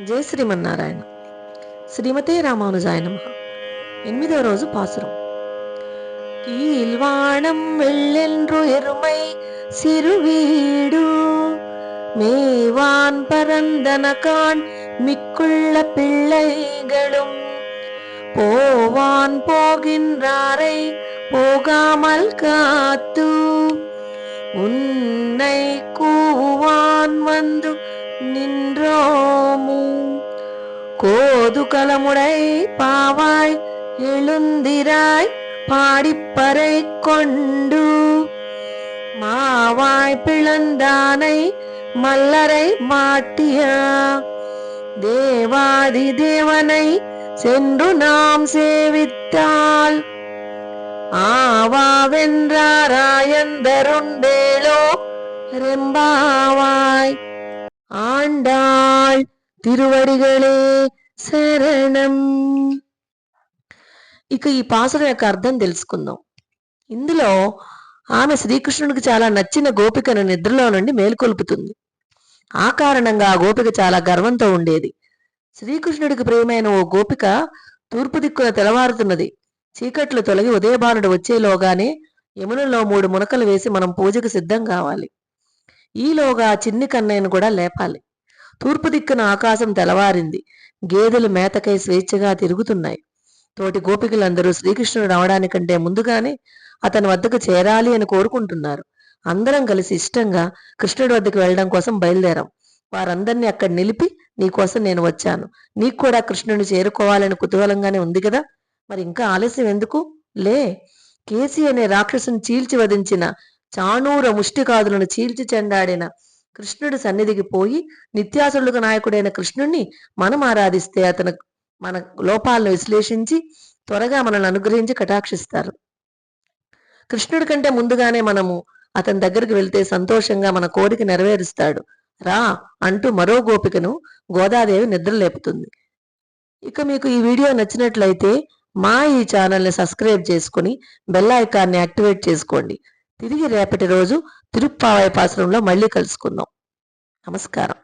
జయ శ్రీమన్నారాయణ శ్రీమతే రామానుజాయ నమ ఎనిమిదవ రోజు పాసురం கீழ்வானம் வெள்ளென்று எருமை சிறுவீடு மேவான் பரந்தனகான் மிக்குள்ள பிள்ளைகளும் போவான் போகின்றாரை போகாமல் காத்து உன்னை கூவான் வந்து நின்றோமு கோதுகலமுடை பாவாய் எழுந்திராய் பாடிப்பறை கொண்டு. மாவாய் பிளந்தானை மல்லரை மாட்டியா. தேவாதி தேவனை சென்று நாம் சேவித்தால். ஆவாவென்றாராயந்தருண்டேளோ ரெம்பாவாய். ஆண்டாள் తిరువడిగలే శరణం ఇక ఈ పాసురం యొక్క అర్థం తెలుసుకుందాం ఇందులో ఆమె శ్రీకృష్ణుడికి చాలా నచ్చిన గోపికను నిద్రలో నుండి మేల్కొల్పుతుంది ఆ కారణంగా ఆ గోపిక చాలా గర్వంతో ఉండేది శ్రీకృష్ణుడికి ప్రియమైన ఓ గోపిక తూర్పు దిక్కున తెలవారుతున్నది చీకట్లు తొలగి ఉదయభానుడు వచ్చేలోగానే యమునలో మూడు మునకలు వేసి మనం పూజకు సిద్ధం కావాలి ఈలోగా చిన్ని కన్నయ్యను కూడా లేపాలి తూర్పు దిక్కున ఆకాశం తెలవారింది గేదెలు మేతకై స్వేచ్ఛగా తిరుగుతున్నాయి. తోటి గోపికలందరూ శ్రీకృష్ణుడు రావడానికంటే ముందుగానే అతని వద్దకు చేరాలి అని కోరుకుంటున్నారు. అందరం కలిసి ఇష్టంగా కృష్ణుడి వద్దకు వెళ్ళడం కోసం బయలుదేరాం. వారందరినీ అక్కడ నిలిపి నీకోసం నేను వచ్చాను. నీకు కూడా కృష్ణుని చేరుకోవాలని కుతూహలంగానే ఉంది కదా? మరి ఇంకా ఆలస్యం ఎందుకు? లే కేసి అనే రాక్షసుని చీల్చి వధించిన చాణూర ముష్టికాదులను చీల్చి చెండాడిన కృష్ణుడి సన్నిధికి పోయి నిత్యాసురులకు నాయకుడైన కృష్ణుణ్ణి మనం ఆరాధిస్తే అతను మన లోపాలను విశ్లేషించి త్వరగా మనల్ని అనుగ్రహించి కటాక్షిస్తారు. కృష్ణుడి కంటే ముందుగానే మనము అతని దగ్గరికి వెళ్తే సంతోషంగా మన కోరిక నెరవేరుస్తాడు. రా అంటూ మరో గోపికను గోదాదేవి నిద్రలేపుతుంది. ఇక మీకు ఈ వీడియో నచ్చినట్లయితే మా ఈ ఛానల్ని సబ్స్క్రైబ్ చేసుకుని బెల్ ఐకాన్ని యాక్టివేట్ చేసుకోండి. తిరిగి రేపటి రోజు తిరుప్పావై పాశ్రంలో మళ్ళీ కలుసుకుందాం. నమస్కారం.